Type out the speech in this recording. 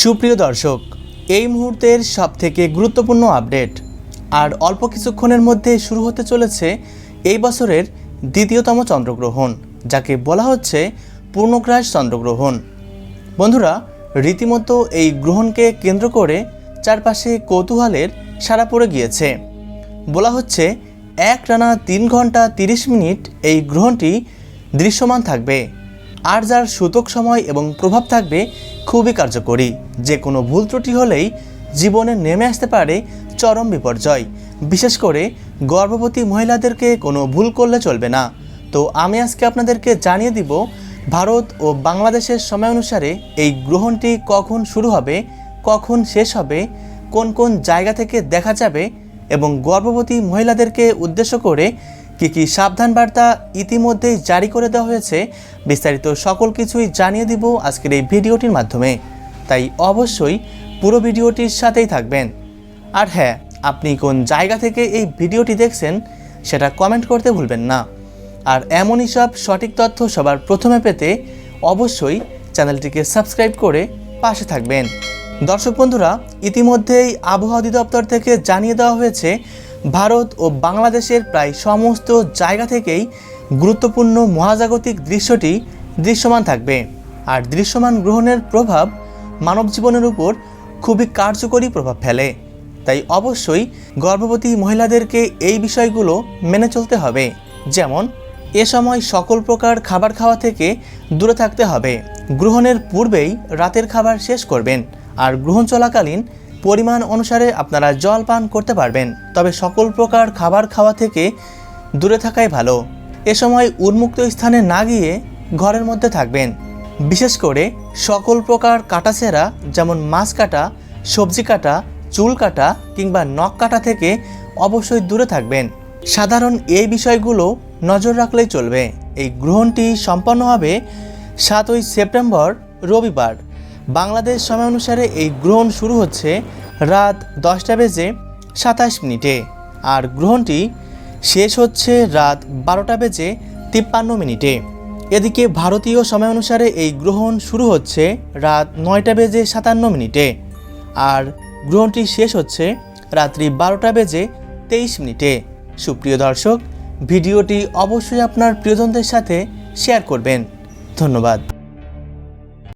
সুপ্রিয় দর্শক, এই মুহূর্তের সবথেকে গুরুত্বপূর্ণ আপডেট, আর অল্প কিছুক্ষণের মধ্যে শুরু হতে চলেছে এই বছরের দ্বিতীয়তম চন্দ্রগ্রহণ, যাকে বলা হচ্ছে পূর্ণগ্রাস চন্দ্রগ্রহণ। বন্ধুরা, রীতিমতো এই গ্রহণকে কেন্দ্র করে চারপাশে কৌতূহলের সারা পড়ে গিয়েছে। বলা হচ্ছে এক টানা তিন ঘণ্টা তিরিশ মিনিট এই গ্রহণটি দৃশ্যমান থাকবে, আর যার সূতক সময় এবং প্রভাব থাকবে খুবই কার্যকরী। যে কোনো ভুল ত্রুটি হলেই জীবনে নেমে আসতে পারে চরম বিপর্যয়। বিশেষ করে গর্ভবতী মহিলাদেরকে কোনো ভুল করলে চলবে না। তো আমি আজকে আপনাদেরকে জানিয়ে দিব, ভারত ও বাংলাদেশের সময় অনুসারে এই গ্রহণটি কখন শুরু হবে, কখন শেষ হবে, কোন কোন জায়গা থেকে দেখা যাবে এবং গর্ভবতী মহিলাদেরকে উদ্দেশ্য করে কি কি সাবধান বার্তা ইতিমধ্যেই জারি করে দেওয়া হয়েছে, বিস্তারিত সকল কিছুই জানিয়ে দিব আজকের এই ভিডিওটির মাধ্যমে। তাই অবশ্যই পুরো ভিডিওটির সাথেই থাকবেন। আর হ্যাঁ আপনি কোন জায়গা থেকে এই ভিডিওটি দেখছেন, সেটা কমেন্ট করতে ভুলবেন না। আর এমনই সব সঠিক তথ্য সবার প্রথমে পেতে অবশ্যই চ্যানেলটিকে সাবস্ক্রাইব করে পাশে থাকবেন। দর্শক বন্ধুরা, ইতিমধ্যেই আবহাওয়া অধিদপ্তর থেকে জানিয়ে দেওয়া হয়েছে ভারত ও বাংলাদেশের প্রায় সমস্ত জায়গা থেকেই গুরুত্বপূর্ণ মহাজাগতিক দৃশ্যটি দৃশ্যমান থাকবে। আর দৃশ্যমান গ্রহণের প্রভাব মানব জীবনের উপর খুবই কার্যকরী প্রভাব ফেলে। তাই অবশ্যই গর্ভবতী মহিলাদেরকে এই বিষয়গুলো মেনে চলতে হবে। যেমন, এ সময় সকল প্রকার খাবার খাওয়া থেকে দূরে থাকতে হবে। গ্রহণের পূর্বেই রাতের খাবার শেষ করবেন। আর গ্রহণ চলাকালীন পরিমাণ অনুসারে আপনারা জল পান করতে পারবেন। তবে সকল প্রকার খাবার খাওয়া থেকে দূরে থাকাই ভালো। এ সময় উন্মুক্ত স্থানে না গিয়ে ঘরের মধ্যে থাকবেন। বিশেষ করে সকল প্রকার কাটাছেঁড়া যেমন মাছ কাটা, সবজি কাটা, চুল কাটা কিংবা নখ কাটা থেকে অবশ্যই দূরে থাকবেন। সাধারণ এই বিষয়গুলো নজর রাখলেই চলবে। এই গ্রহণটি সম্পন্ন হবে সাতই সেপ্টেম্বর, রবিবার। বাংলাদেশ সময় অনুসারে এই গ্রহণ শুরু হচ্ছে রাত দশটা বেজে সাতাশ মিনিটে। আর গ্রহণটি শেষ হচ্ছে রাত বারোটা বেজে তিপ্পান্ন মিনিটে। এদিকে ভারতীয় সময় অনুসারে এই গ্রহণ শুরু হচ্ছে রাত নয়টা বেজে সাতান্ন মিনিটে। আর গ্রহণটি শেষ হচ্ছে রাত্রি বারোটা বেজে তেইশ মিনিটে। সুপ্রিয় দর্শক, ভিডিওটি অবশ্যই আপনার প্রিয়জনদের সাথে শেয়ার করবেন। ধন্যবাদ।